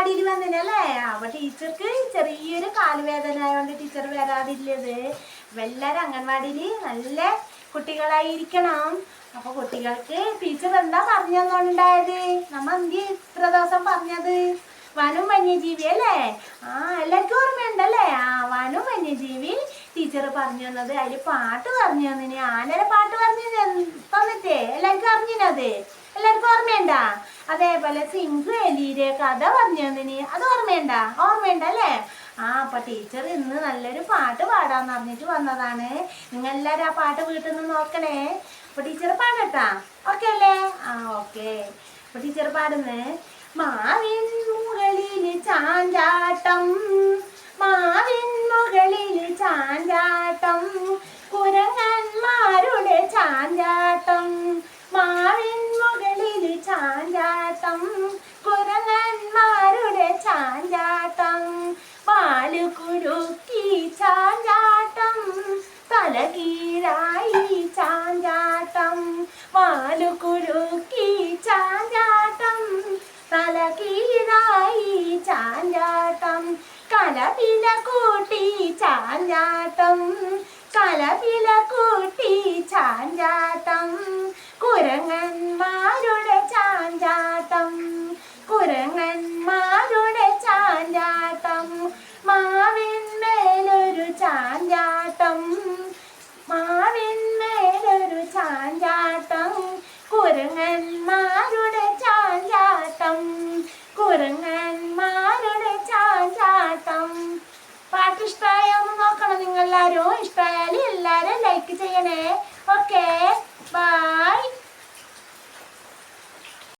അംഗൻവാടിയിൽ വന്നിനല്ലേ അപ്പൊ ടീച്ചർക്ക് ചെറിയൊരു കാലുവേദന ആയതുകൊണ്ട് ടീച്ചർ വരാതില്ലത് എല്ലാവരും അംഗൻവാടിയിൽ നല്ല കുട്ടികളായിരിക്കണം. അപ്പൊ കുട്ടികൾക്ക് ടീച്ചർ എന്താ പറഞ്ഞു തന്നുണ്ടായത് നമ്മ എന്തി ഇത്ര ദിവസം പറഞ്ഞത്? വനും വന്യജീവി അല്ലേ? ആ എല്ലാവർക്കും ഓർമ്മയുണ്ടല്ലേ? ആ വനും വന്യജീവി ടീച്ചർ പറഞ്ഞു തന്നത് അതിൽ പാട്ട് പറഞ്ഞു തന്നിന് ആനര പാട്ട് പറഞ്ഞു തന്ന- തന്നിട്ടേ. എല്ലാവർക്കും അറിഞ്ഞിനത്? എല്ലാവർക്കും ഓർമ്മയുണ്ടാ? അതേപോലെ സിംഗു എലിയുടെ കഥ പറഞ്ഞു തന്നിന്. അത് ഓർമ്മയുണ്ട? ഓർമ്മയുണ്ട അല്ലേ? ആ അപ്പൊ ടീച്ചർ ഇന്ന് നല്ലൊരു പാട്ട് പാടാന്ന് പറഞ്ഞിട്ട് വന്നതാണ്. നിങ്ങൾ എല്ലാവരും ആ പാട്ട് വീട്ടിൽ നിന്ന് നോക്കണേ. അപ്പൊ ടീച്ചർ പാടട്ടാ. ഓക്കെ അല്ലേ? ആ ഓക്കെ. അപ്പൊ ടീച്ചർ പാടുന്നേ മാവിൻ മുകളിൽ ചാഞ്ചാട്ടം മാവിൻ മുകളിൽ ചാഞ്ചാട്ടം കുരങ്ങന്മാരുടെ ചാഞ്ചാട്ടം മാവിൻ മുകളിൽ ചാഞ്ചാട്ടം കുരങ്ങന്മാരുടെ ചാഞ്ചാട്ടം പാൽ കുരുക്കി ചാഞ്ചാട്ടം തലകീഴായി ചാഞ്ചാട്ടം പാൽ കുരുക്കി ചാഞ്ചാട്ടം തലകീഴായി ചാഞ്ചാട്ടം കലപില കൂട്ടി ചാഞ്ചാട്ടം കലപില കൂട്ടി ചാഞ്ചാട്ടം കുരങ്ങന്മാരുടെ ചാഞ്ചാട്ടം കുരങ്ങന്മാരുടെ ചാഞ്ചാട്ടം മാവിന്മേലൊരു ചാഞ്ചാട്ടം മാവിന്മേലൊരു ചാഞ്ചാട്ടം കുരങ്ങന്മാരുടെ ചാഞ്ചാട്ടം കുരങ്ങന്മാരുടെ ചാഞ്ചാട്ടം. പാട്ട് ഇഷ്ടമായോ നോക്കണം നിങ്ങൾ എല്ലാവരും ഇഷ്ടമായാലും എല്ലാവരും ലൈക്ക് ചെയ്യണേ. ഓക്കെ